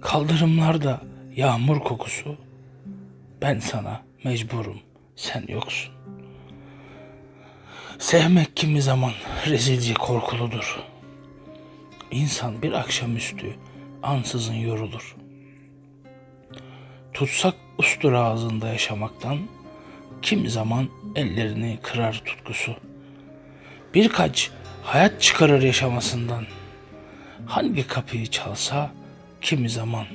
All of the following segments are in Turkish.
Kaldırımlarda yağmur kokusu. Ben sana mecburum, sen yoksun. Sevmek kimi zaman rezilce korkuludur. İnsan bir akşamüstü ansızın yorulur. Tutsak ustur ağzında yaşamaktan, kimi zaman ellerini kırar tutkusu. Birkaç hayat çıkarır yaşamasından. Hangi kapıyı çalsa kimi zaman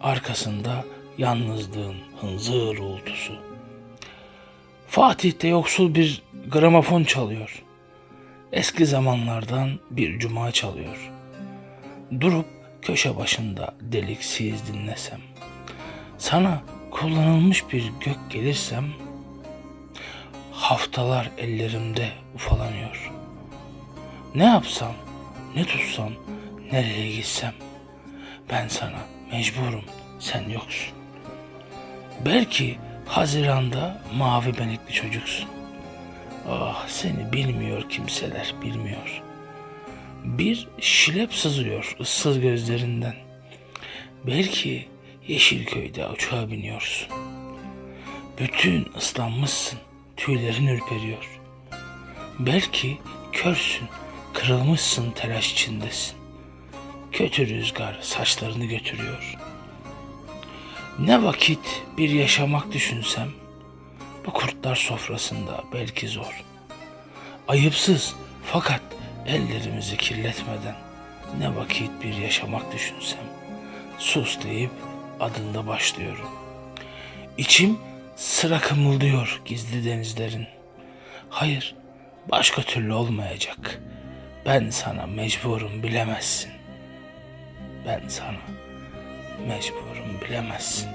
arkasında yalnızlığın hınzır uğultusu. Fatih'te yoksul bir gramofon çalıyor. Eski zamanlardan bir cuma çalıyor. Durup köşe başında deliksiz dinlesem. Sana kullanılmış bir gök gelirsem haftalar ellerimde ufalanıyor. Ne yapsam, ne tutsam, nereye gitsem ben sana mecburum, sen yoksun. Belki Haziran'da mavi benekli çocuksun. Ah seni bilmiyor kimseler bilmiyor. Bir şilep sızıyor ıssız gözlerinden. Belki Yeşilköy'de uçağa biniyorsun. Bütün ıslanmışsın, tüylerin ürperiyor. Belki körsün, kırılmışsın telaş içindesin. Kötü rüzgar saçlarını götürüyor. Ne vakit bir yaşamak düşünsem, bu kurtlar sofrasında belki zor. Ayıpsız fakat ellerimizi kirletmeden ne vakit bir yaşamak düşünsem, sus deyip adında başlıyorum. İçim sıra kımıldıyor gizli denizlerin. Hayır, başka türlü olmayacak. Ben sana mecburum bilemezsin. Ben sana mecburum bilemezsin.